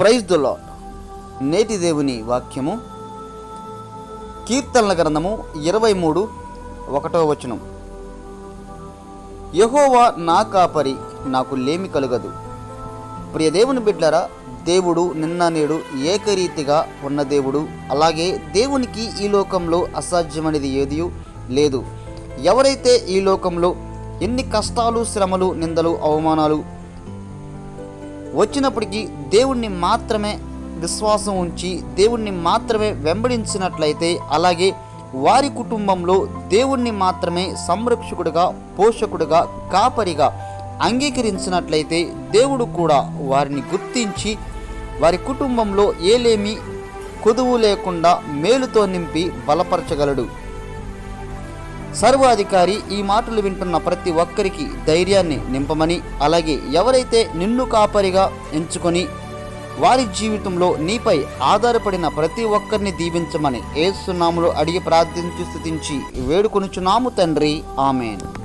Praise the lord నేటి దేవుని వాక్యము కీర్తనల గ్రంథము ఇరవై మూడు ఒకటో వచనం. యహోవా నా కాపరి నాకు లేమి కలగదు. ప్రియ దేవుని బిడ్డరా దేవుడు నిన్న నేడు ఏకరీతిగా ఉన్న దేవుడు. అలాగే దేవునికి ఈ లోకంలో అసాధ్యమనేది ఏది లేదు. ఎవరైతే ఈ లోకంలో ఎన్ని కష్టాలు శ్రమలు నిందలు అవమానాలు వచ్చినప్పటికీ దేవుణ్ణి మాత్రమే విశ్వాసం ఉంచి దేవుణ్ణి మాత్రమే వెంబడించినట్లయితే అలాగే వారి కుటుంబంలో దేవుణ్ణి మాత్రమే సంరక్షకుడిగా పోషకుడిగా కాపరిగా అంగీకరించినట్లయితే దేవుడు కూడా వారిని గుర్తించి వారి కుటుంబంలో ఏలేమి కొదువు లేకుండా మేలుతో నింపి బలపరచగలడు. సర్వాధికారి ఈ మాటలు వింటున్న ప్రతి ఒక్కరికి ధైర్యాన్ని నింపమని అలాగే ఎవరైతే నిన్ను కాపరిగా ఎంచుకొని వారి జీవితంలో నీపై ఆధారపడిన ప్రతి ఒక్కరిని దీవించమని ఏసునాములో అడిగి ప్రార్థించి స్థుతించి వేడుకొనుచున్నాము తండ్రి. ఆమెన్.